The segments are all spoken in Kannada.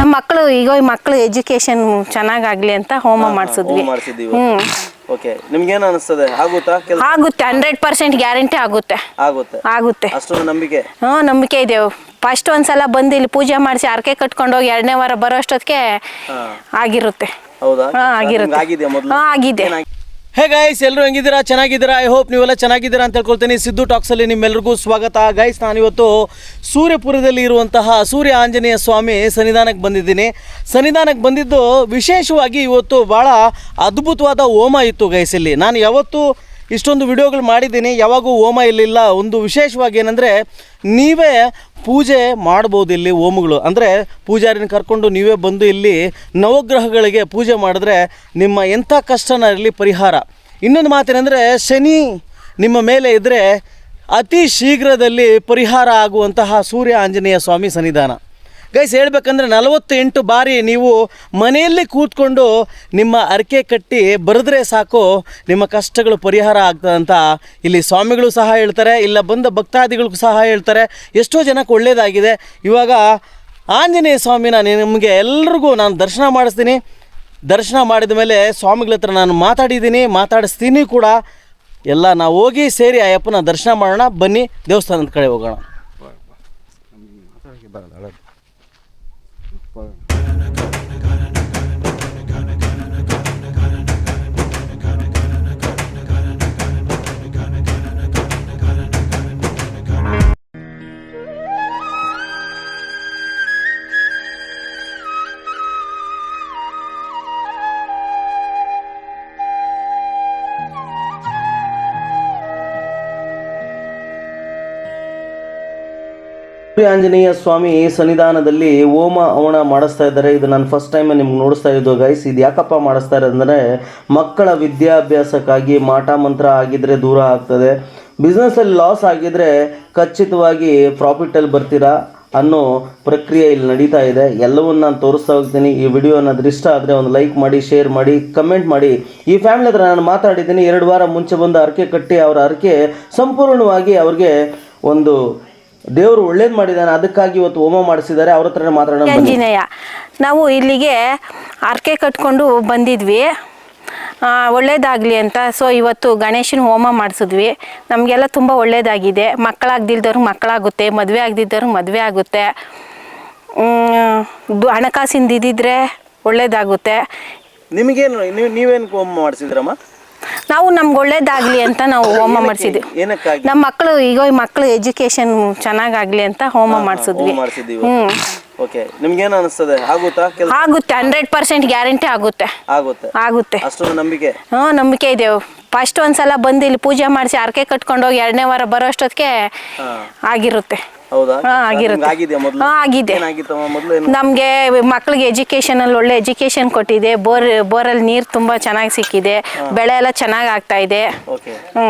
ನಮ್ಮ ಮಕ್ಕಳು ಈಗ ಮಕ್ಕಳು ಎಜುಕೇಶನ್ ಚೆನ್ನಾಗಾಗ್ಲಿ ಅಂತ ಹೋಮ ಮಾಡಿಸಿದ್ವಿ. ಹ್ಮ್ ಓಕೆ ಏನು ಅನಿಸ್ತದೆ? ಆಗುತ್ತಾ ಆಗುತ್ತೆ ಹಂಡ್ರೆಡ್ ಪರ್ಸೆಂಟ್ ಗ್ಯಾರಂಟಿ ಆಗುತ್ತೆ. ಆಗುತ್ತೆ. ಆಗುತ್ತೆ. ಅಷ್ಟೊಂದು ನಂಬಿಕೆ? ಹ್ಞೂ ನಂಬಿಕೆ ಇದೆ. ಫಸ್ಟ್ ಒಂದ್ಸಲ ಬಂದು ಇಲ್ಲಿ ಪೂಜೆ ಮಾಡಿಸಿ ಅರ್ಕೆ ಕಟ್ಕೊಂಡು ಹೋಗಿ ಎರಡನೇ ವಾರ ಬರೋ ಅಷ್ಟೊತ್ತಿಗೆ ಆಗಿರುತ್ತೆ. ಹೌದಾ? ಹಾ, ಆಗಿರುತ್ತೆ. ನಿಮ್ಗೆ ಆಗಿದೆ. ಹೇ ಗೈಸ್ ಎಲ್ಲರೂ ಹೆಂಗಿದ್ದೀರಾ? ಚೆನ್ನಾಗಿದ್ದೀರಾ? ಐ ಹೋಪ್ ನೀವೆಲ್ಲ ಚೆನ್ನಾಗಿದ್ದೀರಾ ಅಂತ ಹೇಳ್ಕೊಳ್ತೀನಿ. ಸಿದ್ದು ಟಾಕ್ಸಲ್ಲಿ ನಿಮ್ಮೆಲ್ಲರಿಗೂ ಸ್ವಾಗತ. ಗೈಸ್ ನಾನಿವತ್ತು ಸೂರ್ಯಪುರದಲ್ಲಿ ಇರುವಂತಹ ಸೂರ್ಯ ಆಂಜನೇಯ ಸ್ವಾಮಿ ಸನ್ನಿಧಾನಕ್ಕೆ ಬಂದಿದ್ದೀನಿ. ಸನ್ನಿಧಾನಕ್ಕೆ ಬಂದಿದ್ದು ವಿಶೇಷವಾಗಿ ಇವತ್ತು ಭಾಳ ಅದ್ಭುತವಾದ ಹೋಮ ಇತ್ತು ಗೈಸಲ್ಲಿ ನಾನು ಯಾವತ್ತೂ ಇಷ್ಟೊಂದು ವಿಡಿಯೋಗಳು ಮಾಡಿದ್ದೀನಿ, ಯಾವಾಗೂ ಹೋಮ ಇಲ್ಲಿಲ್ಲ ಒಂದು ವಿಶೇಷವಾಗಿ ಏನಂದರೆ, ನೀವೇ ಪೂಜೆ ಮಾಡ್ಬೋದು ಇಲ್ಲಿ ಹೋಮಗಳು ಅಂದರೆ ಪೂಜಾರಿನ ಕರ್ಕೊಂಡು ನೀವೇ ಬಂದು ಇಲ್ಲಿ ನವಗ್ರಹಗಳಿಗೆ ಪೂಜೆ ಮಾಡಿದ್ರೆ ನಿಮ್ಮ ಎಂಥ ಕಷ್ಟನ ಇರಲಿ ಪರಿಹಾರ. ಇನ್ನೊಂದು ಮಾತೇನೆಂದರೆ, ಶನಿ ನಿಮ್ಮ ಮೇಲೆ ಇದ್ದರೆ ಅತಿ ಶೀಘ್ರದಲ್ಲಿ ಪರಿಹಾರ ಆಗುವಂತಹ ಸೂರ್ಯ ಆಂಜನೇಯ ಸ್ವಾಮಿ ಸನ್ನಿಧಾನ. ಗೈಸ್, ಹೇಳ್ಬೇಕಂದ್ರೆ ನಲವತ್ತೆಂಟು ಬಾರಿ ನೀವು ಮನೆಯಲ್ಲಿ ಕೂತ್ಕೊಂಡು ನಿಮ್ಮ ಅರಕೆ ಕಟ್ಟಿ ಬರೆದ್ರೆ ಸಾಕು, ನಿಮ್ಮ ಕಷ್ಟಗಳು ಪರಿಹಾರ ಆಗ್ತದಂತ ಇಲ್ಲಿ ಸ್ವಾಮಿಗಳು ಸಹ ಹೇಳ್ತಾರೆ, ಇಲ್ಲ ಬಂದ ಭಕ್ತಾದಿಗಳಿಗೂ ಸಹ ಹೇಳ್ತಾರೆ. ಎಷ್ಟೋ ಜನಕ್ಕೆ ಒಳ್ಳೆಯದಾಗಿದೆ ಇವಾಗ ಆಂಜನೇಯ ಸ್ವಾಮಿನ ನಿಮಗೆ ಎಲ್ರಿಗೂ ನಾನು ದರ್ಶನ ಮಾಡಿಸ್ತೀನಿ. ದರ್ಶನ ಮಾಡಿದ ಮೇಲೆ ಸ್ವಾಮಿಗಳ ಹತ್ರ ನಾನು ಮಾತಾಡಿದ್ದೀನಿ, ಮಾತಾಡಿಸ್ತೀನಿ ಕೂಡ. ಎಲ್ಲ ನಾವು ಹೋಗಿ ಸೇರಿ ಅಯ್ಯಪ್ಪನ ದರ್ಶನ ಮಾಡೋಣ. ಬನ್ನಿ ದೇವಸ್ಥಾನದ ಕಡೆ ಹೋಗೋಣ. ಶ್ರೀ ಆಂಜನೇಯ ಸ್ವಾಮಿ ಸನ್ನಿಧಾನದಲ್ಲಿ ಹೋಮ ಹವಣ ಮಾಡಿಸ್ತಾ ಇದ್ದಾರೆ. ಇದು ನಾನು ಫಸ್ಟ್ ಟೈಮ್ ನಿಮ್ಗೆ ನೋಡಿಸ್ತಾ ಇದ್ದು ಗೈಸ್ ಇದು ಯಾಕಪ್ಪ ಮಾಡಿಸ್ತಾ ಇರೋದಂದರೆ ಮಕ್ಕಳ ವಿದ್ಯಾಭ್ಯಾಸಕ್ಕಾಗಿ ಮಾಟ ಮಂತ್ರ ಆಗಿದ್ರೆ ದೂರ ಆಗ್ತದೆ. ಬಿಸ್ನೆಸ್ಸಲ್ಲಿ ಲಾಸ್ ಆಗಿದ್ರೆ ಖಚಿತವಾಗಿ ಪ್ರಾಫಿಟಲ್ಲಿ ಬರ್ತೀರಾ ಅನ್ನೋ ಪ್ರಕ್ರಿಯೆ ಇಲ್ಲಿ ನಡೀತಾ ಇದೆ. ಎಲ್ಲವನ್ನು ನಾನು ತೋರಿಸ್ತಾ ಹೋಗ್ತೀನಿ. ಈ ವಿಡಿಯೋ ಅನ್ನೋದು ಇಷ್ಟ ಆದರೆ ಒಂದು ಲೈಕ್ ಮಾಡಿ ಶೇರ್ ಮಾಡಿ ಕಮೆಂಟ್ ಮಾಡಿ. ಈ ಫ್ಯಾಮಿಲಿ ಹತ್ರ ನಾನು ಮಾತಾಡಿದ್ದೀನಿ. ಎರಡು ವಾರ ಮುಂಚೆ ಬಂದು ಅರಕೆ ಕಟ್ಟಿ ಅವರ ಅರಕೆ ಸಂಪೂರ್ಣವಾಗಿ ಅವ್ರಿಗೆ ಒಂದು ದೇವರು ಒಳ್ಳೇದು ಮಾಡಿದ್ದಾನೆ ಅದಕ್ಕಾಗಿ ಇವತ್ತು ಹೋಮ ಮಾಡಿಸಿದ್ದಾರೆ ಅವ್ರ ಹತ್ರನೇ ಮಾತಾಡೋಣ ಬನ್ನಿ. ಆಂಜನೇಯ ನಾವು ಇಲ್ಲಿಗೆ ಅರ್ಕೆ ಕಟ್ಕೊಂಡು ಬಂದಿದ್ವಿ. ಆ, ಒಳ್ಳೇದಾಗಲಿ ಅಂತ. ಸೊ ಇವತ್ತು ಗಣೇಶನ ಹೋಮ ಮಾಡಿಸಿದ್ವಿ. ನಮಗೆಲ್ಲ ತುಂಬ ಒಳ್ಳೇದಾಗಿದೆ. ಮಕ್ಕಳಾಗ್ದಿಲ್ದವ್ರಿಗೆ ಮಕ್ಕಳಾಗುತ್ತೆ ಮದುವೆ ಆಗದಿದ್ದವ್ರಿಗೆ ಮದುವೆ ಆಗುತ್ತೆ. ಮ್, ದು- ಹಣಕಾಸಿಂದ ಇದ್ದಿದ್ರೆ ಒಳ್ಳೇದಾಗುತ್ತೆ. ನಿಮಗೇನು ನೀವು ನೀವೇನು ಹೋಮ ಮಾಡಿಸಿದ್ರಮ್ಮ? ನಾವು ನಮ್ಗೆ ಒಳ್ಳೇದಾಗ್ಲಿ ಅಂತ ನಾವು ಹೋಮ ಮಾಡಿಸಿದ್ವಿ. ಏನಕ್ಕಾಗಿ? ನಮ್ಮ ಮಕ್ಕಳು ಈಗ ಮಕ್ಕಳು ಎಜುಕೇಶನ್ ಚೆನ್ನಾಗಾಗ್ಲಿ ಅಂತ ಹೋಮ ಮಾಡಿಸಿದ್ವಿ. ಹೋಮ ಮಾಡಿಸಿದ್ವಿ ಹ್ಮ್. ಓಕೆ ನಿಮ್ಗೇನು ಅನಿಸ್ತದೆ? ಆಗುತ್ತಾ ಕೆಲಸ? ಆಗುತ್ತೆ ಹಂಡ್ರೆಡ್ ಪರ್ಸೆಂಟ್ ಗ್ಯಾರಂಟಿ ಆಗುತ್ತೆ. ಆಗುತ್ತೆ. ಆಗುತ್ತೆ. ಅಷ್ಟೊಂದು ನಂಬಿಕೆ? ಹ್ಞೂ ನಂಬಿಕೆ ಇದೆ. ಫಸ್ಟ್ ಒಂದ್ಸಲ ಬಂದು ಇಲ್ಲಿ ಪೂಜೆ ಮಾಡಿಸಿ ಅರಕೆ ಕಟ್ಕೊಂಡೋಗಿ ಎರಡನೇ ವಾರ ಬರೋ ಅಷ್ಟೊತ್ತಿಗೆ ಆಗಿರುತ್ತೆ. ಹೌದಾ? ಹಾ, ಆಗಿರುತ್ತೆ. ಅಲ್ಲಿ ಮೊದಲು? ಹಾ, ಆಗಿದೆ. ಏನಾಗಿತ್ತಮ್ಮ ಮೊದಲು ಏನು? ನಮಗೆ ಮಕ್ಕಳಿಗೆ ಎಜುಕೇಷನಲ್ಲಿ ಒಳ್ಳೆ ಎಜುಕೇಶನ್ ಕೊಟ್ಟಿದೆ. ಬೋರ್ ಬೋರಲ್ಲಿ ನೀರು ತುಂಬ ಚೆನ್ನಾಗಿ ಸಿಕ್ಕಿದೆ. ಬೆಳೆ ಎಲ್ಲ ಚೆನ್ನಾಗಿ ಆಗ್ತಾ ಇದೆ. ಓಕೆ. ಹ್ಞೂ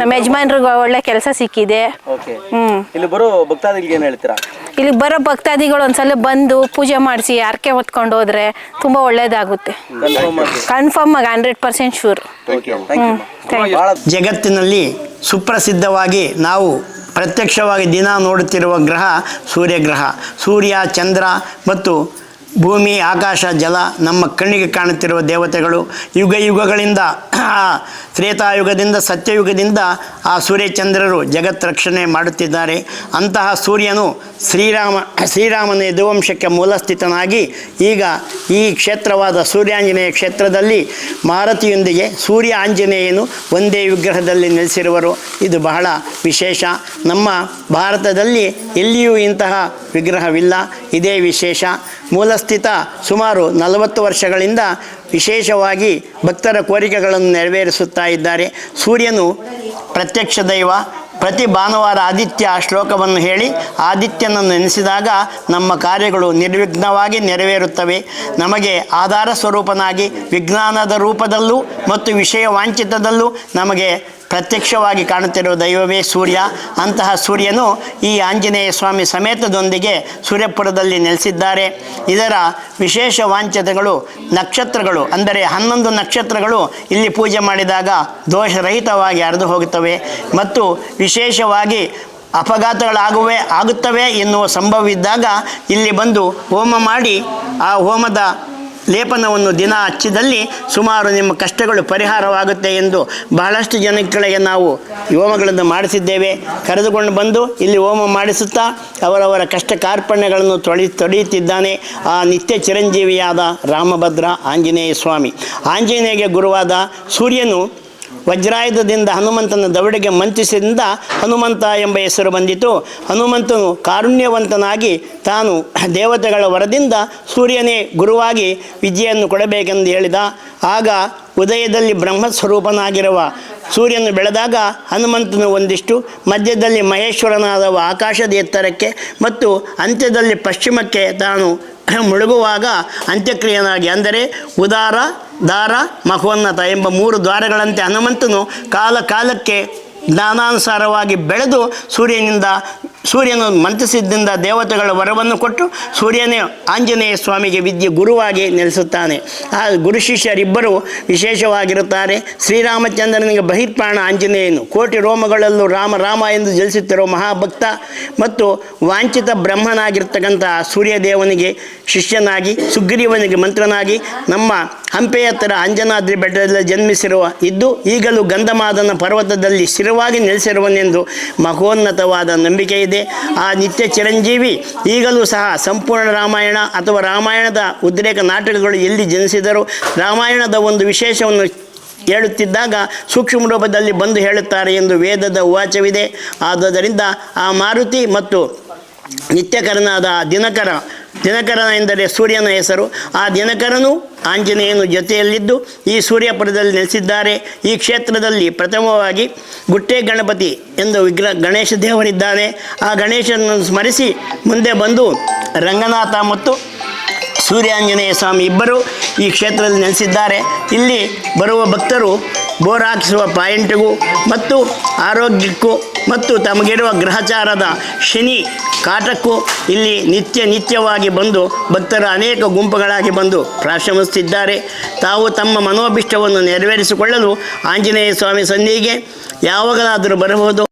ನಮ್ಮ ಯಜಮಾನ್ರಿಗೆ ಒಳ್ಳೆ ಕೆಲಸ ಸಿಕ್ಕಿದೆ. ಓಕೆ. ಹ್ಞೂ ಇಲ್ಲಿ ಬರೋ ಭಕ್ತಾದಿಗಳಿಗೆ ಏನು ಹೇಳ್ತೀರಾ? ಇಲ್ಲಿ ಬರೋ ಭಕ್ತಾದಿಗಳು ಒಂದ್ಸಲ ಬಂದು ಪೂಜೆ ಮಾಡಿಸಿ ಹರಕೆ ಹೊತ್ಕೊಂಡು ಹೋದ್ರೆ ತುಂಬ ಒಳ್ಳೇದಾಗುತ್ತೆ. ಕನ್ಫರ್ಮ್ ಆಗಿ. ಕನ್ಫರ್ಮ್ ಆಗಿ hundred percent sure okay thank you ಭಾಳ ಜಗತ್ತಿನಲ್ಲಿ ಸುಪ್ರಸಿದ್ಧವಾಗಿ ನಾವು ಪ್ರತ್ಯಕ್ಷವಾಗಿ ದಿನ ನೋಡುತ್ತಿರುವ ಗ್ರಹ ಸೂರ್ಯಗ್ರಹ. ಸೂರ್ಯ ಚಂದ್ರ ಮತ್ತು ಭೂಮಿ, ಆಕಾಶ, ಜಲ, ನಮ್ಮ ಕಣ್ಣಿಗೆ ಕಾಣುತ್ತಿರುವ ದೇವತೆಗಳು ಯುಗ ಯುಗಗಳಿಂದ ತ್ರೇತಾಯುಗದಿಂದ, ಸತ್ಯಯುಗದಿಂದ ಆ ಸೂರ್ಯಚಂದ್ರರು ಜಗತ್ ರಕ್ಷಣೆ ಮಾಡುತ್ತಿದ್ದಾರೆ. ಅಂತಹ ಸೂರ್ಯನು ಶ್ರೀರಾಮ, ಶ್ರೀರಾಮನ ಯದುವಂಶಕ್ಕೆ ಮೂಲಸ್ಥಿತನಾಗಿ ಈಗ ಈ ಕ್ಷೇತ್ರವಾದ ಸೂರ್ಯಾಂಜನೇಯ ಕ್ಷೇತ್ರದಲ್ಲಿ ಮಾರತಿಯೊಂದಿಗೆ ಸೂರ್ಯ ಆಂಜನೇಯನು ಒಂದೇ ವಿಗ್ರಹದಲ್ಲಿ ನೆಲೆಸಿರುವರು. ಇದು ಬಹಳ ವಿಶೇಷ. ನಮ್ಮ ಭಾರತದಲ್ಲಿ ಎಲ್ಲಿಯೂ ಇಂತಹ ವಿಗ್ರಹವಿಲ್ಲ. ಇದೇ ವಿಶೇಷ. ಮೂಲಸ್ಥಿತ ಸುಮಾರು ನಲವತ್ತು ವರ್ಷಗಳಿಂದ ವಿಶೇಷವಾಗಿ ಭಕ್ತರ ಕೋರಿಕೆಗಳನ್ನು ನೆರವೇರಿಸುತ್ತಾ ಇದ್ದಾರೆ. ಸೂರ್ಯನು ಪ್ರತ್ಯಕ್ಷ ದೈವ, ಪ್ರತಿ ಭಾನುವಾರ ಆದಿತ್ಯ ಶ್ಲೋಕವನ್ನು ಹೇಳಿ ಆದಿತ್ಯನನ್ನು ನೆನೆಸಿದಾಗ ನಮ್ಮ ಕಾರ್ಯಗಳು ನಿರ್ವಿಘ್ನವಾಗಿ ನೆರವೇರುತ್ತವೆ. ನಮಗೆ ಆಧಾರ ಸ್ವರೂಪನಾಗಿ ವಿಜ್ಞಾನದ ರೂಪದಲ್ಲೂ ಮತ್ತು ವಿಷಯ ವಾಂಚಿತದಲ್ಲೂ ನಮಗೆ ಪ್ರತ್ಯಕ್ಷವಾಗಿ ಕಾಣುತ್ತಿರುವ ದೈವವೇ ಸೂರ್ಯ. ಅಂತಹ ಸೂರ್ಯನು ಈ ಆಂಜನೇಯ ಸ್ವಾಮಿ ಸಮೇತದೊಂದಿಗೆ ಸೂರ್ಯಪುರದಲ್ಲಿ ನೆಲೆಸಿದ್ದಾರೆ. ಇದರ ವಿಶೇಷ ವಾಂಛತೆಗಳು ನಕ್ಷತ್ರಗಳು, ಅಂದರೆ ಹನ್ನೊಂದು ನಕ್ಷತ್ರಗಳು ಇಲ್ಲಿ ಪೂಜೆ ಮಾಡಿದಾಗ ದೋಷರಹಿತವಾಗಿ ಹರಿದು ಹೋಗುತ್ತವೆ ಮತ್ತು ವಿಶೇಷವಾಗಿ ಅಪಘಾತಗಳಾಗುವೆ, ಆಗುತ್ತವೆ ಎನ್ನುವ ಸಂಭವವಿದ್ದಾಗ ಇಲ್ಲಿ ಬಂದು ಹೋಮ ಮಾಡಿ ಆ ಹೋಮದ ಲೇಪನವನ್ನು ದಿನ ಹಚ್ಚಿದಲ್ಲಿ ಸುಮಾರು ನಿಮ್ಮ ಕಷ್ಟಗಳು ಪರಿಹಾರವಾಗುತ್ತೆ ಎಂದು ಬಹಳಷ್ಟು ಜನಗಳಿಗೆ ನಾವು ಹೋಮಗಳನ್ನು ಮಾಡಿಸಿದ್ದೇವೆ. ಕರೆದುಕೊಂಡು ಬಂದು ಇಲ್ಲಿ ಹೋಮ ಮಾಡಿಸುತ್ತಾ ಅವರವರ ಕಷ್ಟ ಕಾರ್ಪಣ್ಯಗಳನ್ನು ತೊಳಿ ತೊಳೆಯುತ್ತಿದ್ದಾನೆ ಆ ನಿತ್ಯ ಚಿರಂಜೀವಿಯಾದ ರಾಮಭದ್ರ ಆಂಜನೇಯ ಸ್ವಾಮಿ. ಆಂಜನೇಯಗೆ ಗುರುವಾದ ಸೂರ್ಯನು ವಜ್ರಾಯುಧದಿಂದ ಹನುಮಂತನ ದವಡೆಗೆ ಮಂತ್ರಿಸಿದಿಂದ ಹನುಮಂತ ಎಂಬ ಹೆಸರು ಬಂದಿತು. ಹನುಮಂತನು ಕಾರುಣ್ಯವಂತನಾಗಿ ತಾನು ದೇವತೆಗಳ ವರದಿಂದ ಸೂರ್ಯನೇ ಗುರುವಾಗಿ ವಿಜಯನ್ನು ಕೊಡಬೇಕೆಂದು ಹೇಳಿದ. ಆಗ ಉದಯದಲ್ಲಿ ಬ್ರಹ್ಮಸ್ವರೂಪನಾಗಿರುವ ಸೂರ್ಯನು ಬೆಳೆದಾಗ ಹನುಮಂತನು ಒಂದಿಷ್ಟು, ಮಧ್ಯದಲ್ಲಿ ಮಹೇಶ್ವರನಾದವ ಆಕಾಶದ ಎತ್ತರಕ್ಕೆ ಮತ್ತು ಅಂತ್ಯದಲ್ಲಿ ಪಶ್ಚಿಮಕ್ಕೆ ತಾನು ಮುಳುಗುವಾಗ ಅಂತ್ಯಕ್ರಿಯನಾಗಿ ಅಂದರೆ ಉದಾರ, ದಾರ, ಮಹೋನ್ನತ ಎಂಬ ಮೂರು ದ್ವಾರಗಳಂತೆ ಹನುಮಂತನು ಕಾಲ ಕಾಲಕ್ಕೆ ಜ್ಞಾನಾನುಸಾರವಾಗಿ ಬೆಳೆದು ಸೂರ್ಯನಿಂದ ಸೂರ್ಯನು ಮಂತ್ರಿಸಿದ್ದರಿಂದ ದೇವತೆಗಳ ವರವನ್ನು ಕೊಟ್ಟು ಸೂರ್ಯನೇ ಆಂಜನೇಯ ಸ್ವಾಮಿಗೆ ವಿದ್ಯೆ ಗುರುವಾಗಿ ನೆಲೆಸುತ್ತಾನೆ. ಆ ಗುರು ಶಿಷ್ಯರಿಬ್ಬರು ವಿಶೇಷವಾಗಿರುತ್ತಾರೆ. ಶ್ರೀರಾಮಚಂದ್ರನಿಗೆ ಬಹಿರ್ಪ್ರಾಣ ಆಂಜನೇಯನು. ಕೋಟಿ ರೋಮಗಳಲ್ಲೂ ರಾಮ ರಾಮ ಎಂದು ಜಲಿಸುತ್ತಿರುವ ಮಹಾಭಕ್ತ ಮತ್ತು ವಾಂಛಿತ ಬ್ರಹ್ಮನಾಗಿರ್ತಕ್ಕಂಥ ಸೂರ್ಯದೇವನಿಗೆ ಶಿಷ್ಯನಾಗಿ, ಸುಗ್ರೀವನಿಗೆ ಮಂತ್ರನಾಗಿ, ನಮ್ಮ ಹಂಪೆ ಹತ್ತಿರ ಅಂಜನಾದ್ರಿ ಬೆಟ್ಟದಲ್ಲಿ ಜನ್ಮಿಸಿರುವ ಇದ್ದು ಈಗಲೂ ಗಂಧಮಾದನ ಪರ್ವತದಲ್ಲಿ ಸ್ಥಿರವಾಗಿ ನೆಲೆಸಿರುವನೆಂದು ಮಹೋನ್ನತವಾದ ನಂಬಿಕೆ ಇದೆ ಆ ನಿತ್ಯ ಚಿರಂಜೀವಿ ಈಗಲೂ ಸಹ ಸಂಪೂರ್ಣ ರಾಮಾಯಣ ಅಥವಾ ರಾಮಾಯಣದ ಉದ್ರೇಕ ನಾಟಕಗಳು ಎಲ್ಲಿ ಜನಿಸಿದರು ರಾಮಾಯಣದ ಒಂದು ವಿಶೇಷವನ್ನು ಹೇಳುತ್ತಿದ್ದಾಗ ಸೂಕ್ಷ್ಮ ರೂಪದಲ್ಲಿ ಬಂದು ಹೇಳುತ್ತಾರೆ ಎಂದು ವೇದದ ಉವಾಚವಿದೆ. ಆದ್ದರಿಂದ ಆ ಮಾರುತಿ ಮತ್ತು ನಿತ್ಯಕರನಾದ ದಿನಕರ ದಿನಕರ ಎಂದರೆ ಸೂರ್ಯನ ಹೆಸರು. ಆ ದಿನಕರನು ಆಂಜನೇಯನು ಜೊತೆಯಲ್ಲಿದ್ದು ಈ ಸೂರ್ಯಪುರದಲ್ಲಿ ನೆಲೆಸಿದ್ದಾರೆ. ಈ ಕ್ಷೇತ್ರದಲ್ಲಿ ಪ್ರಥಮವಾಗಿ ಗುಟ್ಟೆ ಗಣಪತಿ ಎಂದು ವಿಗ್ರಹ ಗಣೇಶ ದೇವರಿದ್ದಾನೆ. ಆ ಗಣೇಶನನ್ನು ಸ್ಮರಿಸಿ ಮುಂದೆ ಬಂದು ರಂಗನಾಥ ಮತ್ತು ಸೂರ್ಯಾಂಜನೇಯ ಸ್ವಾಮಿ ಇಬ್ಬರು ಈ ಕ್ಷೇತ್ರದಲ್ಲಿ ನೆಲೆಸಿದ್ದಾರೆ. ಇಲ್ಲಿ ಬರುವ ಭಕ್ತರು ಬೋರ್ ಹಾಕಿಸುವ ಪಾಯಿಂಟ್ಗೂ ಮತ್ತು ಆರೋಗ್ಯಕ್ಕೂ ಮತ್ತು ತಮಗಿರುವ ಗ್ರಹಚಾರದ ಶನಿ ಕಾಟಕ್ಕೂ ಇಲ್ಲಿ ನಿತ್ಯ ನಿತ್ಯವಾಗಿ ಬಂದು ಭಕ್ತರ ಅನೇಕ ಗುಂಪುಗಳಾಗಿ ಬಂದು ಪ್ರಾಶ್ರಮಿಸುತ್ತಿದ್ದಾರೆ ತಾವು ತಮ್ಮ ಮನೋಭಿಷ್ಟವನ್ನು ನೆರವೇರಿಸಿಕೊಳ್ಳಲು ಆಂಜನೇಯ ಸ್ವಾಮಿ ಸನ್ನಿಧಿಗೆ ಯಾವಾಗಲಾದರೂ ಬರಬಹುದು.